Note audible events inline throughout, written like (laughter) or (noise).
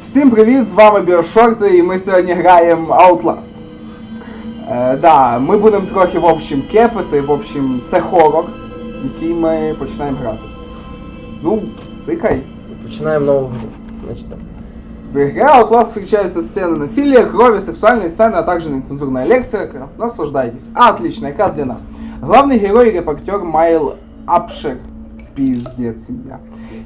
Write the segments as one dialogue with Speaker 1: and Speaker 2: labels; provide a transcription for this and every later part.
Speaker 1: Всім привіт! З вами Біошорти, і ми сьогодні граємо Outlast. Е, да, ми будемо трохи в общем кепити, в общем, це хорор, який ми починаємо грати. Ну, цикай.
Speaker 2: Починаємо нову гру. Значить так.
Speaker 1: В игре Outlast встречаются сцены насилия, крови, сексуальные сцены, а также нецензурная лексика. Наслаждайтесь. Отлично, как для нас. Главный герой и репортер Майл Апшер. Пиздец семья.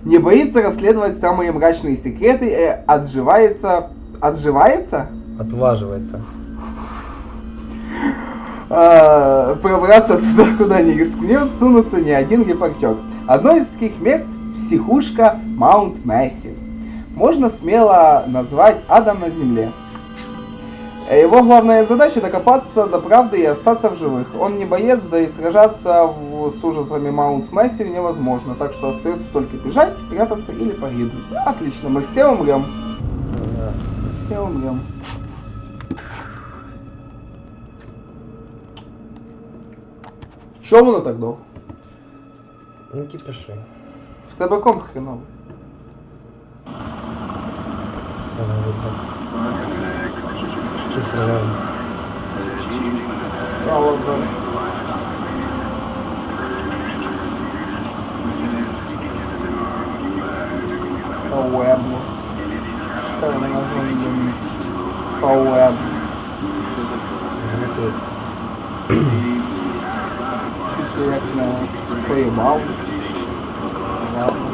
Speaker 1: Не боится расследовать самые мрачные секреты и отживается... Отживается?
Speaker 2: Отваживается.
Speaker 1: А, пробраться туда, куда не рискнет, сунуться ни один репортер. Одно из таких мест – психушка Маунт Мэссив. Можно смело назвать адом на земле. Э, Его главная задача докопаться до правды и остаться в живых. Он не боец, да и сражаться в- с ужасами Маунт Мэссив невозможно, так что остается только бежать, прятаться или погибнуть. Отлично, мы все умрем. Все умрем. Що воно так довго?
Speaker 2: Ну кипиши.
Speaker 1: В тебе комп хреновий.
Speaker 2: Давай, виходь. Тихо, реально.
Speaker 1: Салазар. Пауебло. Що воно названо є місце? Пауебло.
Speaker 2: Звуки.
Speaker 1: Чуть ли як не поїбав. Ладно.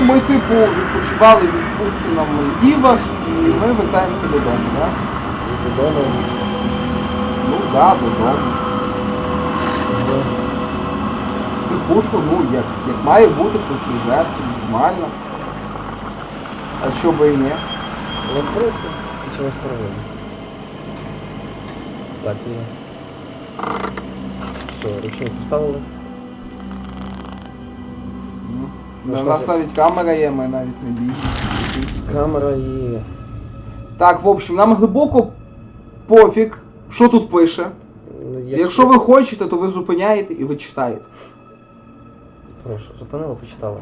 Speaker 1: Ми, типу, відпочивали в відпустці на Мальдівах і ми вертаємося додому, так?
Speaker 2: І додому.
Speaker 1: Ну да, додому.
Speaker 2: Ну,
Speaker 1: Психушку, ну, як, як має бути по сюжету, нормально. А що би і ні?
Speaker 2: Ну, в принципі, ти чогось проводиш. Так, і... Все, ручник поставили.
Speaker 1: Ну,
Speaker 2: Ну,
Speaker 1: У нас навіть камера є, ми навіть не бігаємо.
Speaker 2: Камера і...
Speaker 1: Так, в общем, нам глибоко пофіг, що тут пише.
Speaker 2: Ну,
Speaker 1: Якщо ви хочете, то ви зупиняєте і ви читаєте.
Speaker 2: Прошу, зупинили, почитали.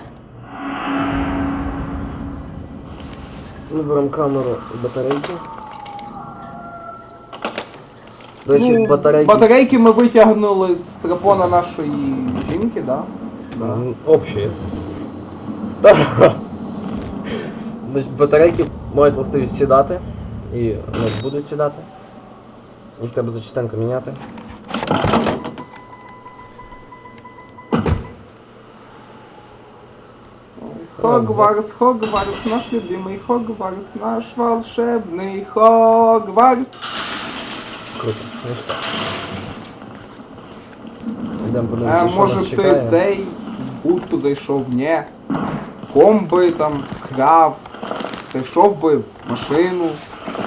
Speaker 2: Виберемо камеру і батарейки. До речі,
Speaker 1: Ну,
Speaker 2: батарейки.
Speaker 1: батарейки ми витягнули з трапона нашої жінки, да? Да.
Speaker 2: М, Общі. (laughs) Значить, батарейки мають властивість сідати. І не будуть сідати. Їх треба зачастенько міняти.
Speaker 1: Хогвартс, Хогвартс, наш любимый Хогвартс, наш волшебный Хогвартс.
Speaker 2: Круто. Ну що? Йдемо
Speaker 1: А
Speaker 2: подивимося, що
Speaker 1: може
Speaker 2: нас
Speaker 1: б ти
Speaker 2: чекає.
Speaker 1: цей будку зайшов? Ні. Комби там вкрав, зайшов би в машину,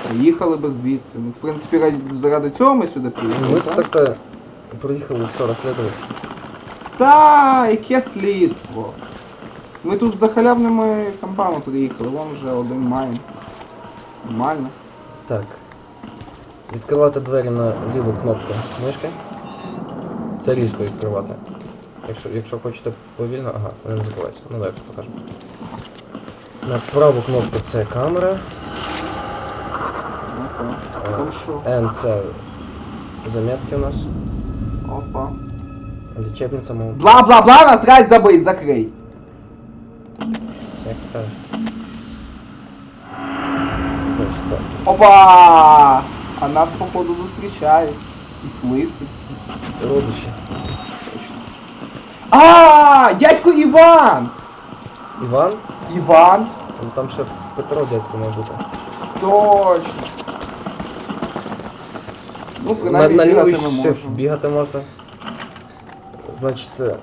Speaker 1: поїхали би звідси. Ну, в принципі, раді- заради цього ми сюди приїхали.
Speaker 2: Ми
Speaker 1: так?
Speaker 2: тут так-то приїхали все розслідувати.
Speaker 1: Та, яке слідство? Ми тут за халявними компами приїхали, вон вже один маємо. Нормально.
Speaker 2: Так. Відкривати двері на ліву кнопку мишки. Це різко відкривати. Якщо, якщо хочете повільно, ага, він закривається. Ну давайте покажемо. На праву кнопку це камера.
Speaker 1: Опа.
Speaker 2: Е, N це заметки у нас.
Speaker 1: Опа.
Speaker 2: Лічебниця мов.
Speaker 1: Бла-бла-бла, насрать забыть, закрий.
Speaker 2: Як скажеш. Значить так.
Speaker 1: Опа! А нас, походу, зустрічають. Якісь лиси.
Speaker 2: Родичі.
Speaker 1: А, дядько Іван!
Speaker 2: Іван.
Speaker 1: Іван?
Speaker 2: Ну, Там ще Петро дядько має бути.
Speaker 1: Точно. Ну,
Speaker 2: На,
Speaker 1: принаймні,
Speaker 2: на
Speaker 1: бігати
Speaker 2: лівий
Speaker 1: ми
Speaker 2: shift
Speaker 1: можемо.
Speaker 2: бігати можна. Значить, е,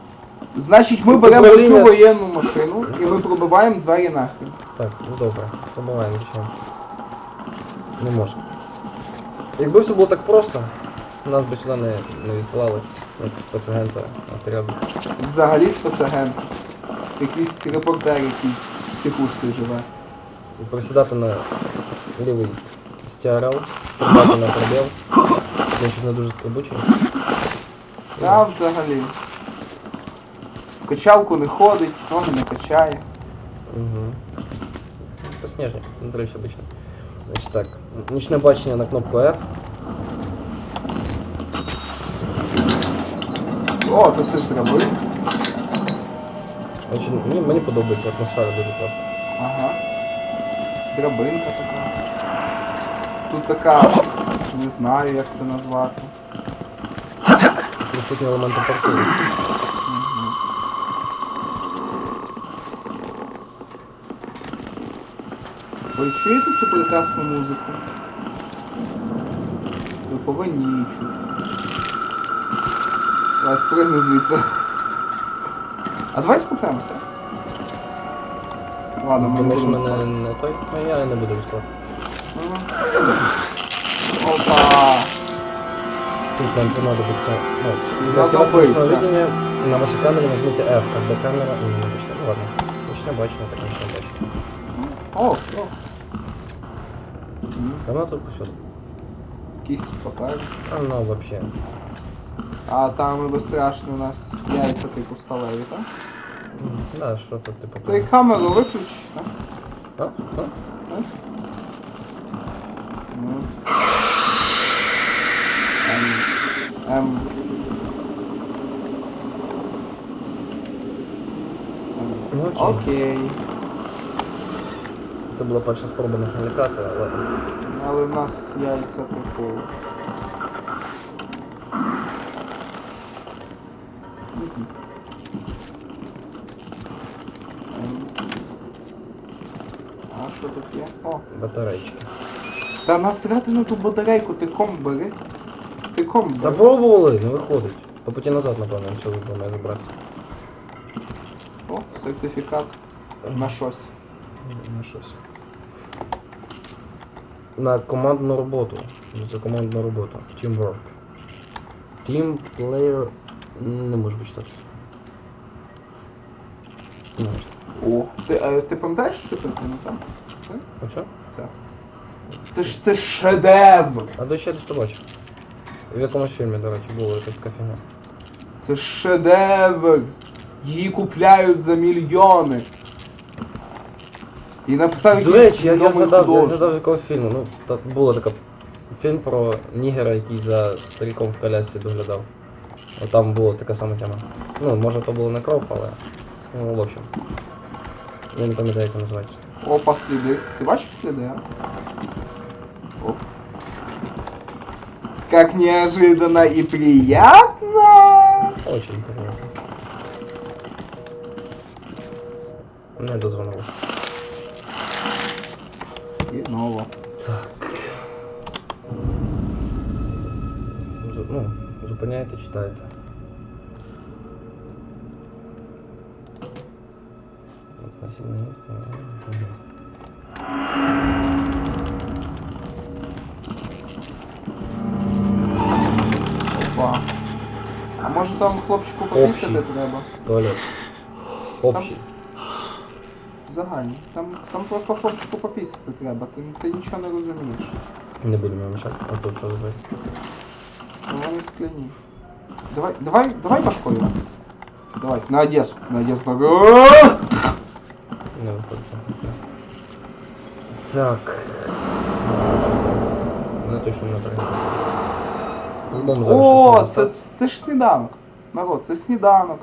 Speaker 1: Значить, ми
Speaker 2: Ну,
Speaker 1: беремо
Speaker 2: управління-
Speaker 1: цю воєнну машину і ми пробиваємо двері нахрен.
Speaker 2: так, ну добре, побуваємо, звичайно. Не можна. Якби все було так просто, нас би сюди не, не відсилали, як спецагента отряду.
Speaker 1: Взагалі спецагент. Якийсь репортер, який в психушці живе.
Speaker 2: І присідати на лівий стіарел, стрибати на пробіл, Він щось не дуже стрибучий.
Speaker 1: Та взагалі. В качалку не ходить, ноги не качає.
Speaker 2: Угу. Посніжник, до обично. Значить так, нічне бачення на кнопку F.
Speaker 1: О, то це ж.
Speaker 2: Очень, мені, мені подобається атмосфера дуже класна.
Speaker 1: Ага. Драбинка така. Тут така, не знаю як це назвати.
Speaker 2: Присутні елементи паркуру.
Speaker 1: Ви чуєте цю прекрасну музику? Ви повинні її чути. Давай спригни звідси. А давай скупемося. Ладно, ми
Speaker 2: Думаєш,
Speaker 1: будемо
Speaker 2: мене
Speaker 1: купатися.
Speaker 2: не той? Ну я не буду ризикувати.
Speaker 1: Опа!
Speaker 2: Тут нам понадобится, ну, для видения на вашей камере нажмите F, когда камера... Ну, не обычно, ну ладно. Ночное бачення, так ночное бачення.
Speaker 1: О, о.
Speaker 2: Давно тут все.
Speaker 1: Якийсь папер.
Speaker 2: А ну вообще.
Speaker 1: А там безстрашно у нас яйця типу сталеві, так?
Speaker 2: Да, що тут типу.
Speaker 1: Ти камеру виключ, так?
Speaker 2: А? А?
Speaker 1: Так? Ну. Ем. Ем.
Speaker 2: Ну окей.
Speaker 1: Окей.
Speaker 2: Це була перша спроба нас налякати, але...
Speaker 1: Але в нас яйця типу. А що тут є? О,
Speaker 2: Батарейки.
Speaker 1: Та насрати на ту батарейку, ти ком бери. Ти ком
Speaker 2: Та пробували, не виходить. По путі назад, напевно, вибрав не забрати.
Speaker 1: О, сертифікат на щось.
Speaker 2: Ну щось. На командну роботу. За командну роботу. Teamwork. Team player. Не можу почитати.
Speaker 1: О. Ти, е, ти пам'ятаєш цю картину там?
Speaker 2: А що?
Speaker 1: Так. Це ж це ж шедевр!
Speaker 2: А до ще десь побачив. В якомусь фільмі, до речі, було якась така фігня.
Speaker 1: Це ж шедевр! Її купляють за мільйони. І написав
Speaker 2: До
Speaker 1: якийсь
Speaker 2: речі, я, я
Speaker 1: відомий
Speaker 2: згадав, я
Speaker 1: художник.
Speaker 2: згадав з якого фільму. Ну, та була така фільм про нігера, який за стариком в колясці доглядав. От там була така сама тема. Ну, може то було не кров, але. Ну, в общем. Я не пам'ятаю, як вона називається.
Speaker 1: Опа, сліди. Ти бачив сліди, а? О. Как неожиданно и приятно!
Speaker 2: Очень приємно. Не дозвонилось.
Speaker 1: І ново.
Speaker 2: Так. Зу- Ну, зупиняєте, читаєте.
Speaker 1: Опа. А може там хлопчику пописати
Speaker 2: Общий.
Speaker 1: треба?
Speaker 2: Туалет. Общий.
Speaker 1: Загальний. Там, там просто хлопчику пописати треба, ти, ти нічого не розумієш.
Speaker 2: Не будемо мішати. А тут що забити?
Speaker 1: Ну вони скляні. Давай, давай, давай башкою. Давай, на Одесу. На Одесу. так. Ааа!
Speaker 2: Не виходить. Так. Не той, що не треба. По-любому зараз
Speaker 1: О,
Speaker 2: щось
Speaker 1: це,
Speaker 2: треба
Speaker 1: це ж сніданок. Народ, це сніданок.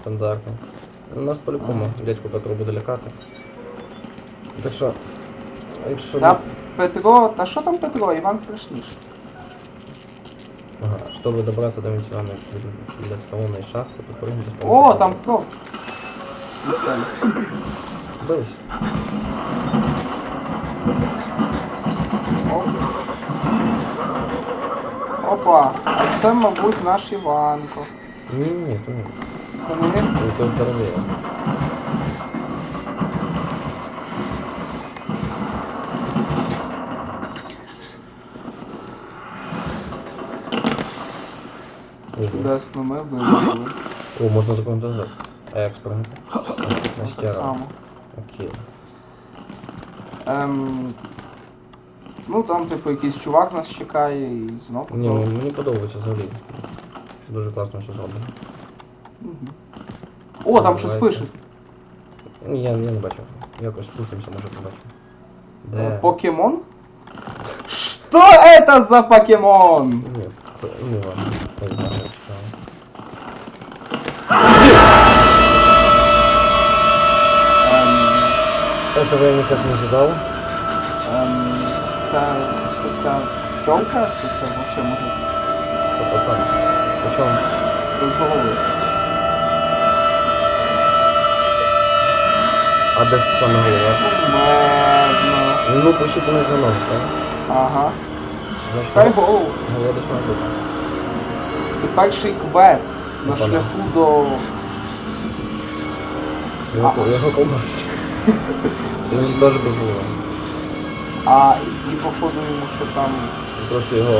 Speaker 2: Стандартно. У нас по-любому дядьку Петру буде лякати. Так що, якщо...
Speaker 1: Та Петро, та що там Петро? Іван страшніший.
Speaker 2: Ага, чтобы добраться до вентиляционной вентиляционной шахты, попрыгнуть с
Speaker 1: О,
Speaker 2: помощью-
Speaker 1: там кров. Містель.
Speaker 2: Бились.
Speaker 1: Опа, а це, мабуть, наш Іванко.
Speaker 2: Не-не-не, то нет.
Speaker 1: Та не він?
Speaker 2: Это то здоровее.
Speaker 1: Чудесно, ми вибрали.
Speaker 2: О, можно запомнить назад. А як спрыгнути? На
Speaker 1: Так
Speaker 2: стяру.
Speaker 1: само.
Speaker 2: Окей.
Speaker 1: Ем, Ну там, типу, якийсь чувак нас чекає і знову.
Speaker 2: Ні, ну, мені подобається взагалі. Дуже класно все зроблено.
Speaker 1: Мгм. О, там щось
Speaker 2: Давайте.
Speaker 1: пише.
Speaker 2: Ні, Я, я не бачив. Якось спустимося, може побачимо. Де?
Speaker 1: Покемон? Что это за покемон?
Speaker 2: Ні, п- ну ладно. Так, ладно, читаю.
Speaker 1: Ем,
Speaker 2: Этого я никак не ожидал.
Speaker 1: ем, це, це ця тьолка, чи це взагалі може
Speaker 2: Что, пацан? Причем
Speaker 1: розголовується?
Speaker 2: а де саме голова?
Speaker 1: Медно.
Speaker 2: Ну, посчитаний за ногу, так?
Speaker 1: Ага.
Speaker 2: Значить,
Speaker 1: Хай
Speaker 2: голова
Speaker 1: гоу.
Speaker 2: голова десь має бути.
Speaker 1: Це перший квест на
Speaker 2: Опана.
Speaker 1: шляху до.
Speaker 2: Його, його колбасить. Він теж без голови.
Speaker 1: А, і походу йому що там.
Speaker 2: Трошки його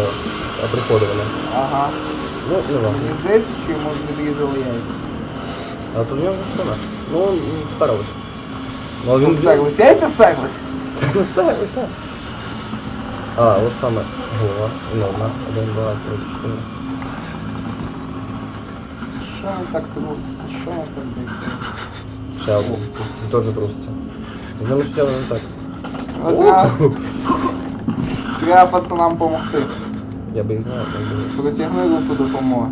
Speaker 2: оприходували.
Speaker 1: Ага.
Speaker 2: Ну, не важно.
Speaker 1: Мені здається, що йому відрізали яйця.
Speaker 2: А тут в нього штана. Ну, м, старалися. Ну, він
Speaker 1: стерлись? Яйця стерлись?
Speaker 2: Старалися, так. А, от саме голова. Ну, одна, один, два, три, чотири.
Speaker 1: Що він так труситься? Що він так дивиться?
Speaker 2: Ще один. Він теж труситься. З ними щось не так.
Speaker 1: Ну, Треба, треба пацанам допомогти.
Speaker 2: Я би їх знав, там були.
Speaker 1: Протягни руку допомоги.